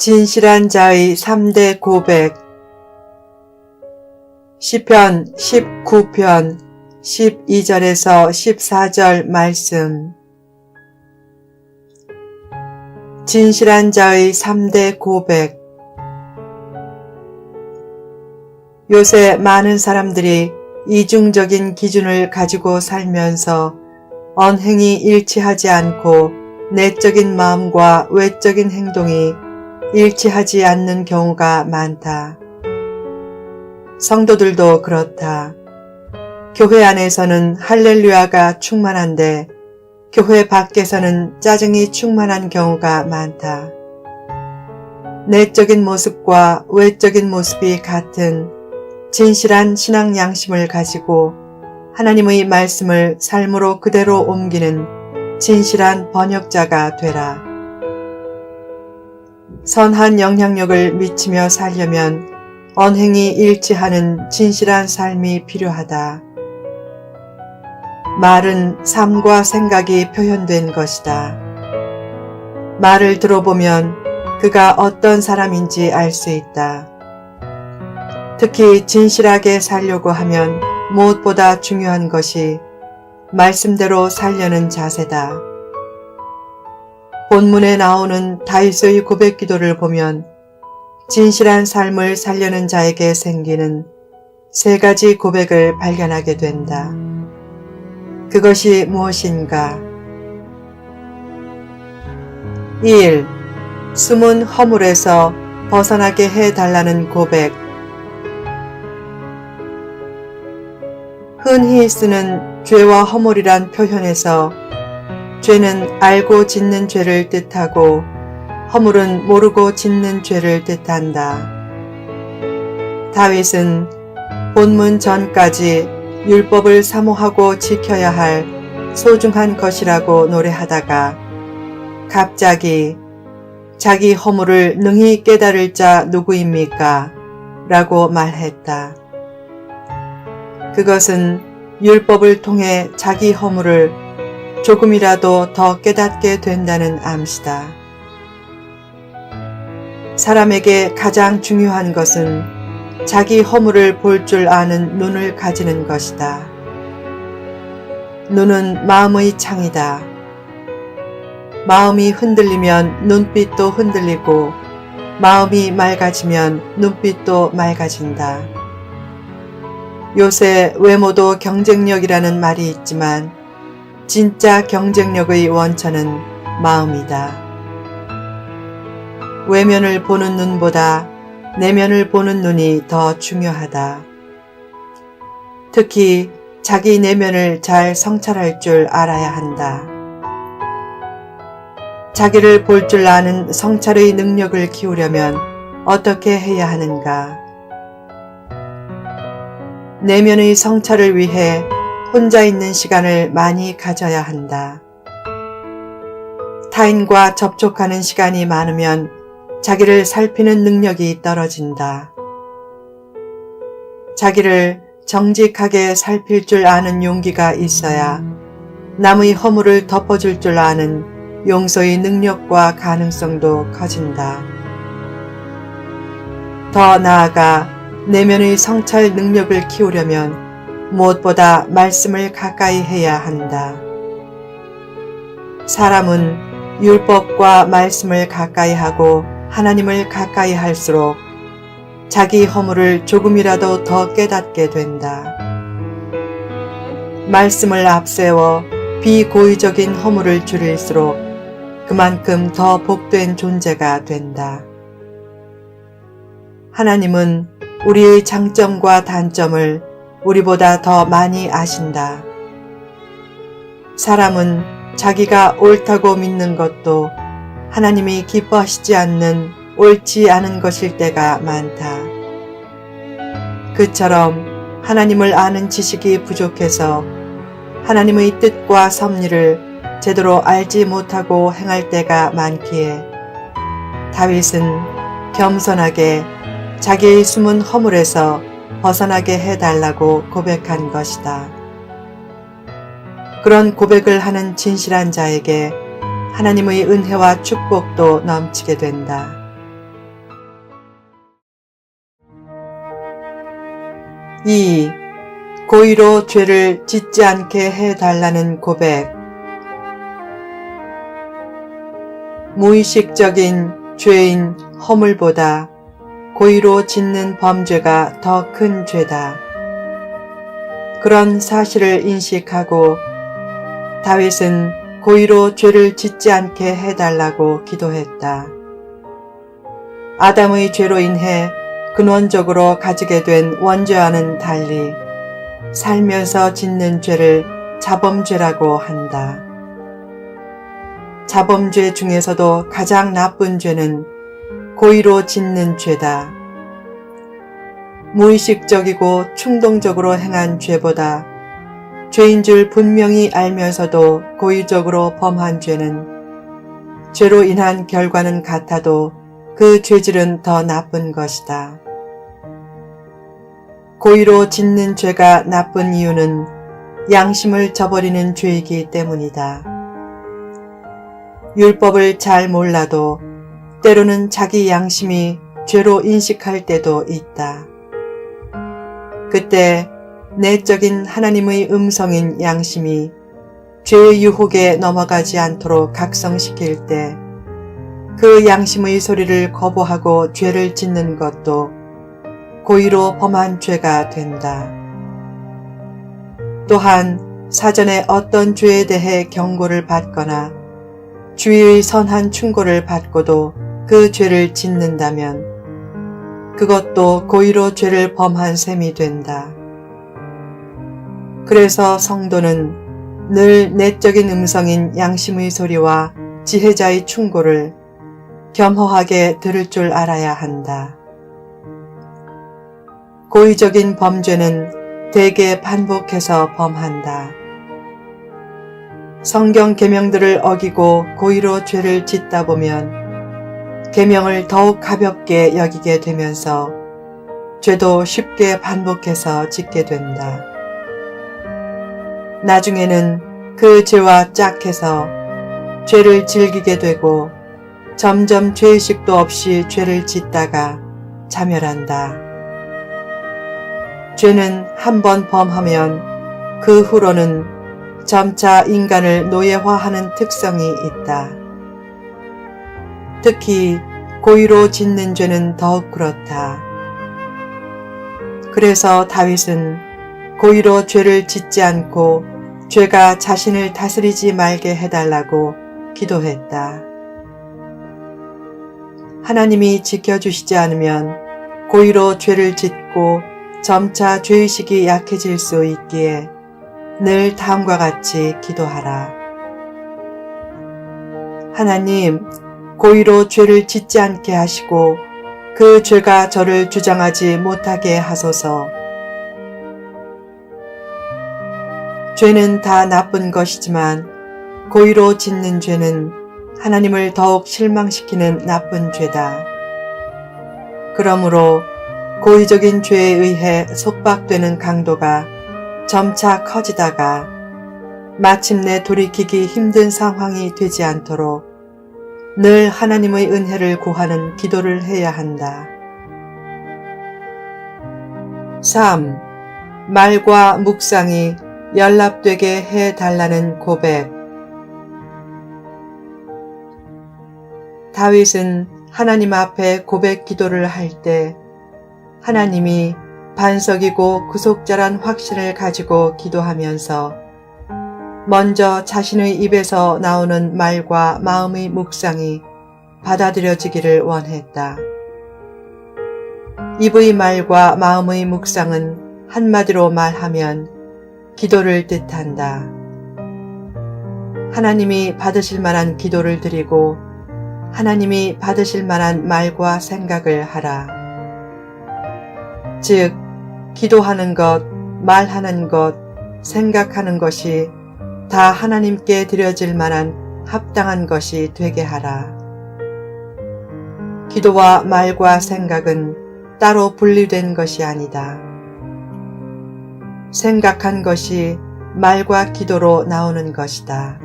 진실한 자의 3대 고백. 시편 19편 12절에서 14절 말씀. 진실한 자의 3대 고백. 요새 많은 사람들이 이중적인 기준을 가지고 살면서 언행이 일치하지 않고 내적인 마음과 외적인 행동이 일치하지 않는 경우가 많다. 성도들도 그렇다. 교회 안에서는 할렐루야가 충만한데 교회 밖에서는 짜증이 충만한 경우가 많다. 내적인 모습과 외적인 모습이 같은 진실한 신앙 양심을 가지고 하나님의 말씀을 삶으로 그대로 옮기는 진실한 번역자가 되라. 선한 영향력을 미치며 살려면 언행이 일치하는 진실한 삶이 필요하다. 말은 삶과 생각이 표현된 것이다. 말을 들어보면 그가 어떤 사람인지 알 수 있다. 특히 진실하게 살려고 하면 무엇보다 중요한 것이 말씀대로 살려는 자세다. 본문에 나오는 다윗의 고백 기도를 보면 진실한 삶을 살려는 자에게 생기는 세 가지 고백을 발견하게 된다. 그것이 무엇인가? 1. 숨은 허물에서 벗어나게 해달라는 고백. 흔히 쓰는 죄와 허물이란 표현에서 죄는 알고 짓는 죄를 뜻하고 허물은 모르고 짓는 죄를 뜻한다. 다윗은 본문 전까지 율법을 사모하고 지켜야 할 소중한 것이라고 노래하다가 갑자기 자기 허물을 능히 깨달을 자 누구입니까? 라고 말했다. 그것은 율법을 통해 자기 허물을 조금이라도 더 깨닫게 된다는 암시다. 사람에게 가장 중요한 것은 자기 허물을 볼 줄 아는 눈을 가지는 것이다. 눈은 마음의 창이다. 마음이 흔들리면 눈빛도 흔들리고 마음이 맑아지면 눈빛도 맑아진다. 요새 외모도 경쟁력이라는 말이 있지만 진짜 경쟁력의 원천은 마음이다. 외면을 보는 눈보다 내면을 보는 눈이 더 중요하다. 특히 자기 내면을 잘 성찰할 줄 알아야 한다. 자기를 볼 줄 아는 성찰의 능력을 키우려면 어떻게 해야 하는가? 내면의 성찰을 위해 혼자 있는 시간을 많이 가져야 한다. 타인과 접촉하는 시간이 많으면 자기를 살피는 능력이 떨어진다. 자기를 정직하게 살필 줄 아는 용기가 있어야 남의 허물을 덮어줄 줄 아는 용서의 능력과 가능성도 커진다. 더 나아가 내면의 성찰 능력을 키우려면 무엇보다 말씀을 가까이 해야 한다. 사람은 율법과 말씀을 가까이 하고 하나님을 가까이 할수록 자기 허물을 조금이라도 더 깨닫게 된다. 말씀을 앞세워 비고의적인 허물을 줄일수록 그만큼 더 복된 존재가 된다. 하나님은 우리의 장점과 단점을 우리보다 더 많이 아신다. 사람은 자기가 옳다고 믿는 것도 하나님이 기뻐하시지 않는 옳지 않은 것일 때가 많다. 그처럼 하나님을 아는 지식이 부족해서 하나님의 뜻과 섭리를 제대로 알지 못하고 행할 때가 많기에 다윗은 겸손하게 자기의 숨은 허물에서 벗어나게 해달라고 고백한 것이다. 그런 고백을 하는 진실한 자에게 하나님의 은혜와 축복도 넘치게 된다. 2. 고의로 죄를 짓지 않게 해달라는 고백. 무의식적인 죄인 허물보다 고의로 짓는 범죄가 더 큰 죄다. 그런 사실을 인식하고 다윗은 고의로 죄를 짓지 않게 해달라고 기도했다. 아담의 죄로 인해 근원적으로 가지게 된 원죄와는 달리 살면서 짓는 죄를 자범죄라고 한다. 자범죄 중에서도 가장 나쁜 죄는 고의로 짓는 죄다. 무의식적이고 충동적으로 행한 죄보다 죄인 줄 분명히 알면서도 고의적으로 범한 죄는 죄로 인한 결과는 같아도 그 죄질은 더 나쁜 것이다. 고의로 짓는 죄가 나쁜 이유는 양심을 저버리는 죄이기 때문이다. 율법을 잘 몰라도 때로는 자기 양심이 죄로 인식할 때도 있다. 그때 내적인 하나님의 음성인 양심이 죄의 유혹에 넘어가지 않도록 각성시킬 때 그 양심의 소리를 거부하고 죄를 짓는 것도 고의로 범한 죄가 된다. 또한 사전에 어떤 죄에 대해 경고를 받거나 주의의 선한 충고를 받고도 그 죄를 짓는다면 그것도 고의로 죄를 범한 셈이 된다. 그래서 성도는 늘 내적인 음성인 양심의 소리와 지혜자의 충고를 겸허하게 들을 줄 알아야 한다. 고의적인 범죄는 대개 반복해서 범한다. 성경 계명들을 어기고 고의로 죄를 짓다 보면 계명을 더욱 가볍게 여기게 되면서 죄도 쉽게 반복해서 짓게 된다. 나중에는 그 죄와 짝해서 죄를 즐기게 되고 점점 죄의식도 없이 죄를 짓다가 자멸한다. 죄는 한 번 범하면 그 후로는 점차 인간을 노예화하는 특성이 있다. 특히 고의로 짓는 죄는 더욱 그렇다. 그래서 다윗은 고의로 죄를 짓지 않고 죄가 자신을 다스리지 말게 해달라고 기도했다. 하나님이 지켜주시지 않으면 고의로 죄를 짓고 점차 죄의식이 약해질 수 있기에 늘 다음과 같이 기도하라. 하나님, 고의로 죄를 짓지 않게 하시고 그 죄가 저를 주장하지 못하게 하소서. 죄는 다 나쁜 것이지만 고의로 짓는 죄는 하나님을 더욱 실망시키는 나쁜 죄다. 그러므로 고의적인 죄에 의해 속박되는 강도가 점차 커지다가 마침내 돌이키기 힘든 상황이 되지 않도록 늘 하나님의 은혜를 구하는 기도를 해야 한다. 3. 말과 묵상이 연합되게 해 달라는 고백 다윗은 하나님 앞에 고백 기도를 할 때 하나님이 반석이고 구속자란 확신을 가지고 기도하면서 먼저 자신의 입에서 나오는 말과 마음의 묵상이 받아들여지기를 원했다. 입의 말과 마음의 묵상은 한마디로 말하면 기도를 뜻한다. 하나님이 받으실 만한 기도를 드리고 하나님이 받으실 만한 말과 생각을 하라. 즉, 기도하는 것, 말하는 것, 생각하는 것이 다 하나님께 드려질 만한 합당한 것이 되게 하라. 기도와 말과 생각은 따로 분리된 것이 아니다. 생각한 것이 말과 기도로 나오는 것이다.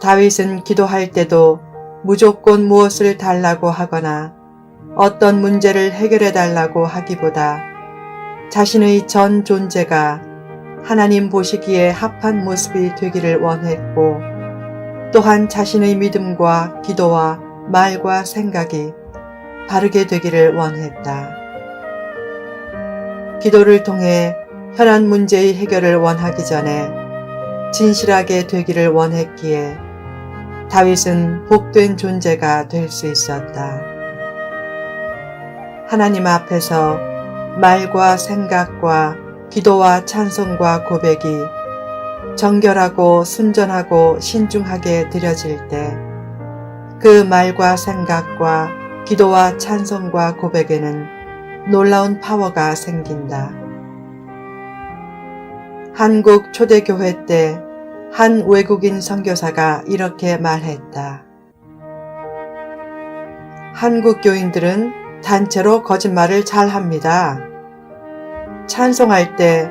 다윗은 기도할 때도 무조건 무엇을 달라고 하거나 어떤 문제를 해결해 달라고 하기보다 자신의 전 존재가 하나님 보시기에 합한 모습이 되기를 원했고 또한 자신의 믿음과 기도와 말과 생각이 바르게 되기를 원했다. 기도를 통해 현안 문제의 해결을 원하기 전에 진실하게 되기를 원했기에 다윗은 복된 존재가 될 수 있었다. 하나님 앞에서 말과 생각과 기도와 찬송과 고백이 정결하고 순전하고 신중하게 드려질 때 그 말과 생각과 기도와 찬송과 고백에는 놀라운 파워가 생긴다. 한국 초대교회 때 한 외국인 선교사가 이렇게 말했다. 한국 교인들은 단체로 거짓말을 잘 합니다. 찬송할 때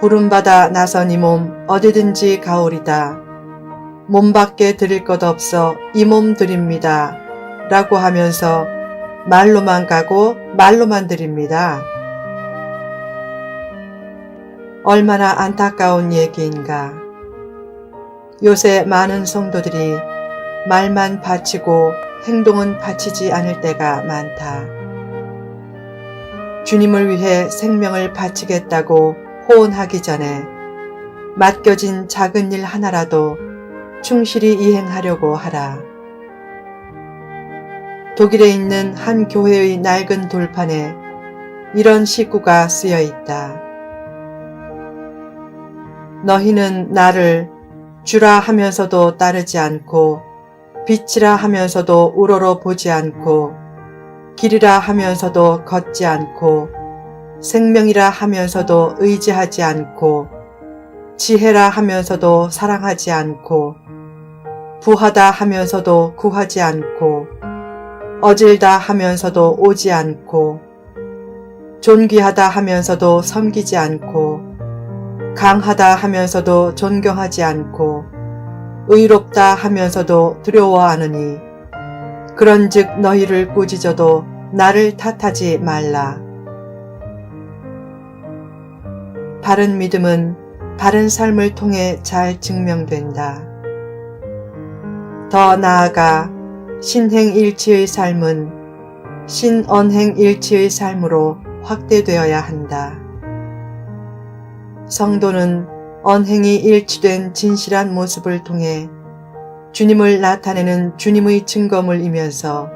부름받아 나선 이 몸 어디든지 가오리다. 몸 밖에 드릴 것 없어 이 몸 드립니다. 라고 하면서 말로만 가고 말로만 드립니다. 얼마나 안타까운 얘기인가. 요새 많은 성도들이 말만 바치고 행동은 바치지 않을 때가 많다. 주님을 위해 생명을 바치겠다고 호언하기 전에 맡겨진 작은 일 하나라도 충실히 이행하려고 하라. 독일에 있는 한 교회의 낡은 돌판에 이런 시구가 쓰여 있다. 너희는 나를 주라 하면서도 따르지 않고 빛이라 하면서도 우러러 보지 않고 길이라 하면서도 걷지 않고 생명이라 하면서도 의지하지 않고 지혜라 하면서도 사랑하지 않고 부하다 하면서도 구하지 않고 어질다 하면서도 오지 않고 존귀하다 하면서도 섬기지 않고 강하다 하면서도 존경하지 않고 의롭다 하면서도 두려워하느니 그런즉 너희를 꾸짖어도 나를 탓하지 말라. 바른 믿음은 바른 삶을 통해 잘 증명된다. 더 나아가 신행일치의 삶은 신언행일치의 삶으로 확대되어야 한다. 성도는 언행이 일치된 진실한 모습을 통해 주님을 나타내는 주님의 증거물이면서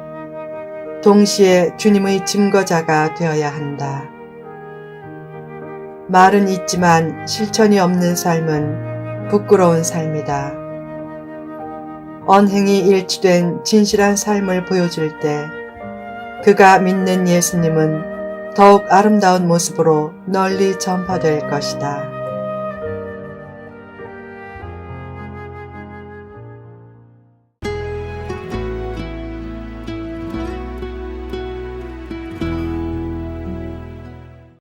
동시에 주님의 증거자가 되어야 한다. 말은 있지만 실천이 없는 삶은 부끄러운 삶이다. 언행이 일치된 진실한 삶을 보여줄 때 그가 믿는 예수님은 더욱 아름다운 모습으로 널리 전파될 것이다.